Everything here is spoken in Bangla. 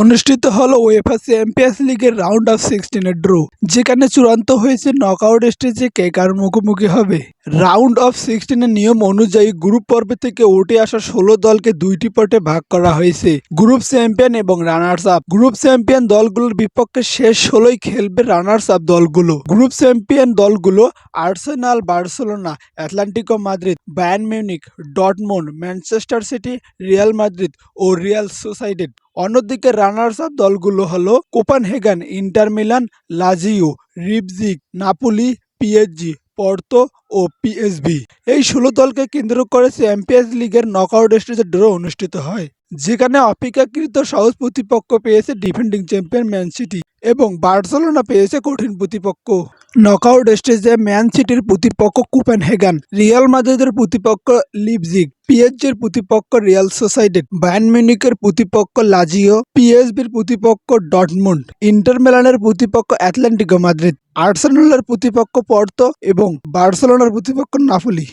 অনুষ্ঠিত হল ওয়েফা চ্যাম্পিয়ন্স লিগের রাউন্ড অফ সিক্সটিনের ড্র যেখানে চূড়ান্ত হয়েছে নকআউট স্টেজে কে কার মুখোমুখি হবে। রাউন্ড অফ সিক্সটিনের নিয়ম অনুযায়ী গ্রুপ পর্ব থেকে উঠে আসা ষোলো দলকে দুইটি পটে ভাগ করা হয়েছে। গ্রুপ চ্যাম্পিয়ন এবং রানার্স আপ গ্রুপ চ্যাম্পিয়ন দলগুলোর বিপক্ষে শেষ ষোলোই খেলবে রানার্স আপ দলগুলো। গ্রুপ চ্যাম্পিয়ন দলগুলো Arsenal Barcelona Atletico Madrid Bayern Munich Dortmund Manchester City Real Madrid ও রিয়াল সোসাইডেড অন্যদিকে রানার্স আপ দলগুলো হলো Copenhagen, Inter Milan, Lazio Leipzig Napoli, PSG, Porto ও পিএসবি এই ষোলো দলকে কেন্দ্র করে চ্যাম্পিয়ন্স লিগের নকআউট স্টেজের ড্র অনুষ্ঠিত হয়, যেখানে অপেক্ষাকৃত সহজ প্রতিপক্ষ পেয়েছে ডিফেন্ডিং চ্যাম্পিয়ন ম্যান সিটি এবং বার্সেলোনা পেয়েছে কঠিন প্রতিপক্ষ। নকআউট স্টেজে ম্যান সিটির প্রতিপক্ষ কুপেনহেগান, রিয়াল মাদ্রিদের প্রতিপক্ষ লিপজিগ, পিএসজির প্রতিপক্ষ রিয়াল সোসাইটি বায়ান মিউনিকের প্রতিপক্ষ লাজিও, পিএসবির প্রতিপক্ষ ডটমুন্ড ইন্টার মেলানের প্রতিপক্ষ অ্যাটলান্টিকো মাদ্রিদ, আর্সেনালের প্রতিপক্ষ পর্ত এবং বার্সেলোনার প্রতিপক্ষ নাপোলি।